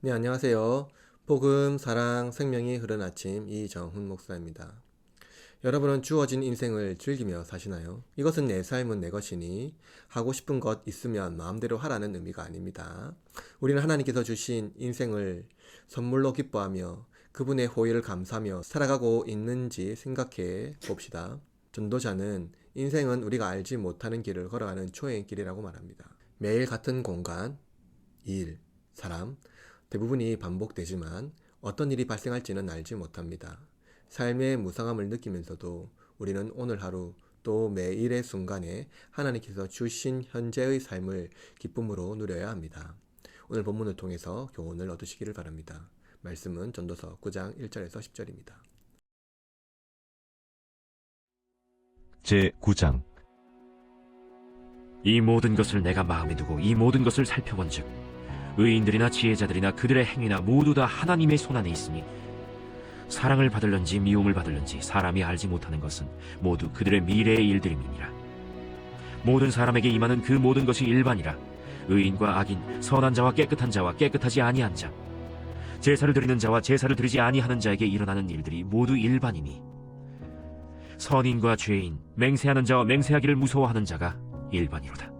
네, 안녕하세요. 복음, 사랑, 생명이 흐른 아침 이정훈 목사입니다. 여러분은 주어진 인생을 즐기며 사시나요? 이것은 내 삶은 내 것이니 하고 싶은 것 있으면 마음대로 하라는 의미가 아닙니다. 우리는 하나님께서 주신 인생을 선물로 기뻐하며 그분의 호의를 감사하며 살아가고 있는지 생각해 봅시다. 전도자는 인생은 우리가 알지 못하는 길을 걸어가는 초행길이라고 말합니다. 매일 같은 공간, 일, 사람, 대부분이 반복되지만 어떤 일이 발생할지는 알지 못합니다. 삶의 무상함을 느끼면서도 우리는 오늘 하루 또 매일의 순간에 하나님께서 주신 현재의 삶을 기쁨으로 누려야 합니다. 오늘 본문을 통해서 교훈을 얻으시기를 바랍니다. 말씀은 전도서 9장 1절에서 10절입니다. 제 9장 이 모든 것을 내가 마음에 두고 이 모든 것을 살펴본즉 의인들이나 지혜자들이나 그들의 행위나 모두 다 하나님의 손 안에 있으니 사랑을 받을런지 미움을 받을런지 사람이 알지 못하는 것은 모두 그들의 미래의 일들임이니라. 모든 사람에게 임하는 그 모든 것이 일반이라. 의인과 악인 선한 자와 깨끗한 자와 깨끗하지 아니한 자. 제사를 드리는 자와 제사를 드리지 아니하는 자에게 일어나는 일들이 모두 일반이니. 선인과 죄인 맹세하는 자와 맹세하기를 무서워하는 자가 일반이로다.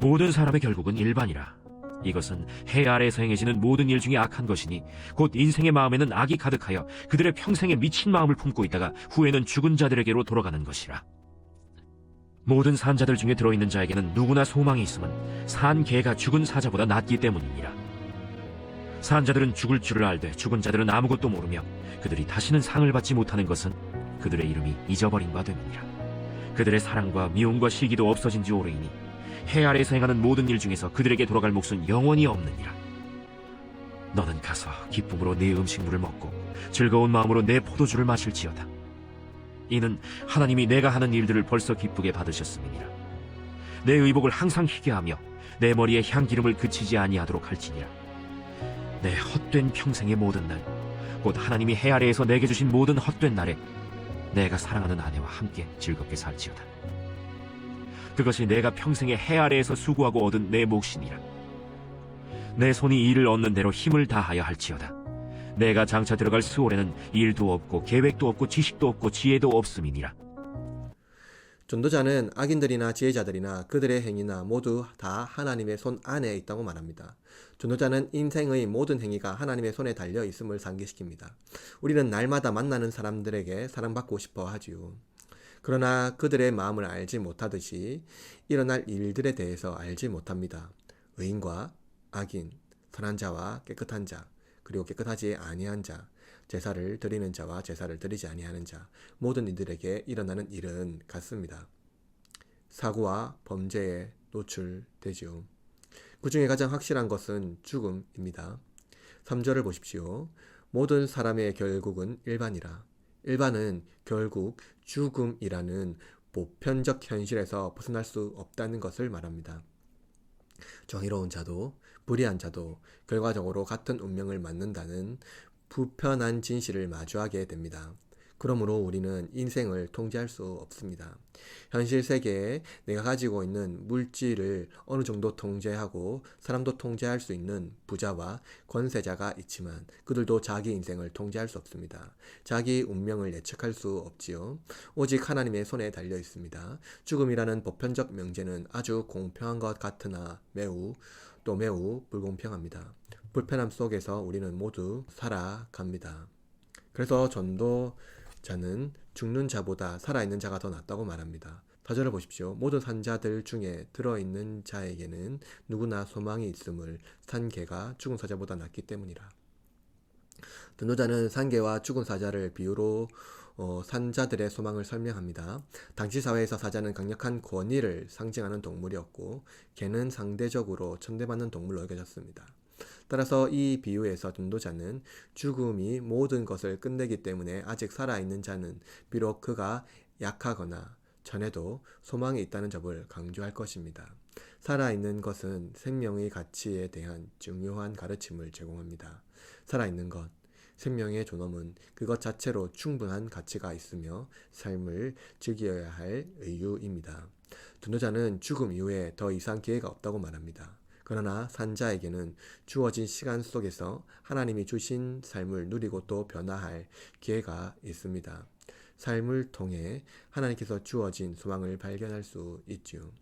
모든 사람의 결국은 일반이라 이것은 해 아래에서 행해지는 모든 일 중에 악한 것이니 곧 인생의 마음에는 악이 가득하여 그들의 평생에 미친 마음을 품고 있다가 후에는 죽은 자들에게로 돌아가는 것이라. 모든 산자들 중에 들어있는 자에게는 누구나 소망이 있음은 산 개가 죽은 사자보다 낫기 때문이니라. 산자들은 죽을 줄을 알되 죽은 자들은 아무것도 모르며 그들이 다시는 상을 받지 못하는 것은 그들의 이름이 잊어버린 바 됨이니라. 그들의 사랑과 미움과 시기도 없어진 지 오래이니 해 아래에서 행하는 모든 일 중에서 그들에게 돌아갈 몫은 영원히 없느니라. 너는 가서 기쁨으로 내 음식물을 먹고 즐거운 마음으로 내 포도주를 마실지어다. 이는 하나님이 내가 하는 일들을 벌써 기쁘게 받으셨음이니라. 내 의복을 항상 희게 하며 내 머리에 향기름을 그치지 아니하도록 할지니라. 내 헛된 평생의 모든 날, 곧 하나님이 해 아래에서 내게 주신 모든 헛된 날에 내가 사랑하는 아내와 함께 즐겁게 살지어다. 그것이 내가 평생에 해 아래에서 수고하고 얻은 내 몫이니라. 내 손이 일을 얻는 대로 힘을 다하여 할지어다. 내가 장차 들어갈 수월에는 일도 없고 계획도 없고 지식도 없고 지혜도 없음이니라. 전도자는 악인들이나 지혜자들이나 그들의 행위나 모두 다 하나님의 손 안에 있다고 말합니다. 전도자는 인생의 모든 행위가 하나님의 손에 달려 있음을 상기시킵니다. 우리는 날마다 만나는 사람들에게 사랑받고 싶어 하지요. 그러나 그들의 마음을 알지 못하듯이 일어날 일들에 대해서 알지 못합니다. 의인과 악인, 선한 자와 깨끗한 자, 그리고 깨끗하지 아니한 자, 제사를 드리는 자와 제사를 드리지 아니하는 자, 모든 이들에게 일어나는 일은 같습니다. 사고와 범죄에 노출되지요. 그 중에 가장 확실한 것은 죽음입니다. 3절을 보십시오. 모든 사람의 결국은 일반이라. 일반은 결국 죽음이라는 보편적 현실에서 벗어날 수 없다는 것을 말합니다. 정의로운 자도 불의한 자도 결과적으로 같은 운명을 맞는다는 불편한 진실을 마주하게 됩니다. 그러므로 우리는 인생을 통제할 수 없습니다. 현실 세계에 내가 가지고 있는 물질을 어느 정도 통제하고 사람도 통제할 수 있는 부자와 권세자가 있지만 그들도 자기 인생을 통제할 수 없습니다. 자기 운명을 예측할 수 없지요. 오직 하나님의 손에 달려 있습니다. 죽음이라는 보편적 명제는 아주 공평한 것 같으나 매우 또 매우 불공평합니다. 불편함 속에서 우리는 모두 살아갑니다. 그래서 전도 자는 죽는 자보다 살아있는 자가 더 낫다고 말합니다. 사절을 보십시오. 모든 산자들 중에 들어있는 자에게는 누구나 소망이 있음을 산 개가 죽은 사자보다 낫기 때문이라. 전도자는 산개와 죽은 사자를 비유로 어, 산자들의 소망을 설명합니다. 당시 사회에서 사자는 강력한 권위를 상징하는 동물이었고 개는 상대적으로 천대받는 동물로 여겨졌습니다. 따라서 이 비유에서 전도자는 죽음이 모든 것을 끝내기 때문에 아직 살아있는 자는 비록 그가 약하거나 전에도 소망이 있다는 점을 강조할 것입니다. 살아있는 것은 생명의 가치에 대한 중요한 가르침을 제공합니다. 살아있는 것, 생명의 존엄은 그것 자체로 충분한 가치가 있으며 삶을 즐겨야 할 의유입니다. 전도자는 죽음 이후에 더 이상 기회가 없다고 말합니다. 그러나 산자에게는 주어진 시간 속에서 하나님이 주신 삶을 누리고 또 변화할 기회가 있습니다. 삶을 통해 하나님께서 주어진 소망을 발견할 수 있지요.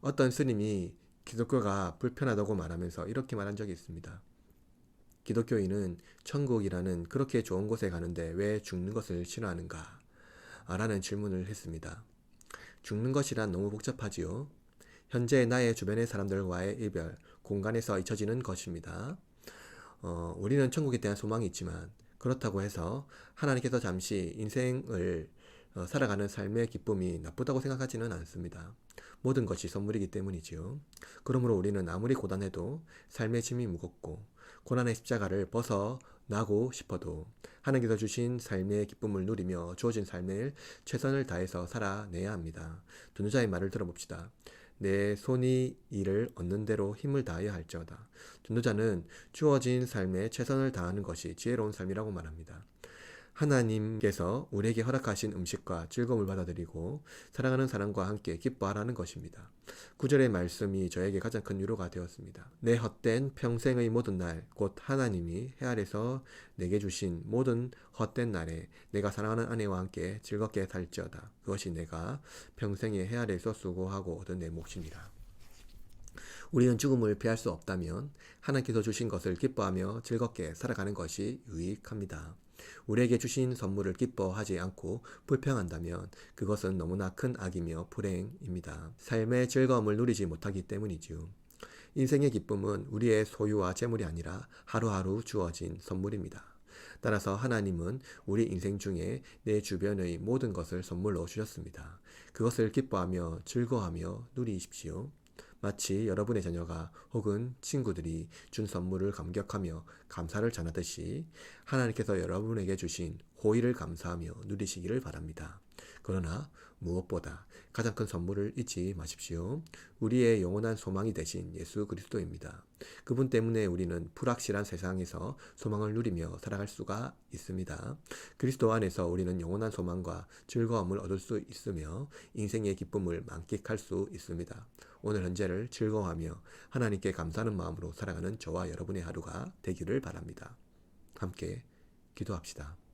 어떤 스님이 기독교가 불편하다고 말하면서 이렇게 말한 적이 있습니다. 기독교인은 천국이라는 그렇게 좋은 곳에 가는데 왜 죽는 것을 싫어하는가? 라는 질문을 했습니다. 죽는 것이란 너무 복잡하지요. 현재 나의 주변의 사람들과의 이별, 공간에서 잊혀지는 것입니다. 어, 우리는 천국에 대한 소망이 있지만 그렇다고 해서 하나님께서 잠시 인생을 어, 살아가는 삶의 기쁨이 나쁘다고 생각하지는 않습니다. 모든 것이 선물이기 때문이지요. 그러므로 우리는 아무리 고단해도 삶의 짐이 무겁고 고난의 십자가를 벗어나고 싶어도 하나님께서 주신 삶의 기쁨을 누리며 주어진 삶을 최선을 다해서 살아내야 합니다. 두누자의 말을 들어봅시다. 내 손이 이를 얻는 대로 힘을 다하여 할지어다. 전도자는 주어진 삶에 최선을 다하는 것이 지혜로운 삶이라고 말합니다. 하나님께서 우리에게 허락하신 음식과 즐거움을 받아들이고 사랑하는 사람과 함께 기뻐하라는 것입니다. 구절의 말씀이 저에게 가장 큰 위로가 되었습니다. 내 헛된 평생의 모든 날, 곧 하나님이 해 아래서 내게 주신 모든 헛된 날에 내가 사랑하는 아내와 함께 즐겁게 살지어다. 그것이 내가 평생에 해 아래서 수고하고 얻은 내 몫이니라. 우리는 죽음을 피할 수 없다면 하나님께서 주신 것을 기뻐하며 즐겁게 살아가는 것이 유익합니다. 우리에게 주신 선물을 기뻐하지 않고 불평한다면 그것은 너무나 큰 악이며 불행입니다. 삶의 즐거움을 누리지 못하기 때문이지요. 인생의 기쁨은 우리의 소유와 재물이 아니라 하루하루 주어진 선물입니다. 따라서 하나님은 우리 인생 중에 내 주변의 모든 것을 선물로 주셨습니다. 그것을 기뻐하며 즐거워하며 누리십시오. 마치 여러분의 자녀가 혹은 친구들이 준 선물을 감격하며 감사를 전하듯이 하나님께서 여러분에게 주신 호의를 감사하며 누리시기를 바랍니다. 그러나 무엇보다 가장 큰 선물을 잊지 마십시오. 우리의 영원한 소망이 되신 예수 그리스도입니다. 그분 때문에 우리는 불확실한 세상에서 소망을 누리며 살아갈 수가 있습니다. 그리스도 안에서 우리는 영원한 소망과 즐거움을 얻을 수 있으며 인생의 기쁨을 만끽할 수 있습니다. 오늘 현재를 즐거워하며 하나님께 감사하는 마음으로 살아가는 저와 여러분의 하루가 되기를 바랍니다. 함께 기도합시다.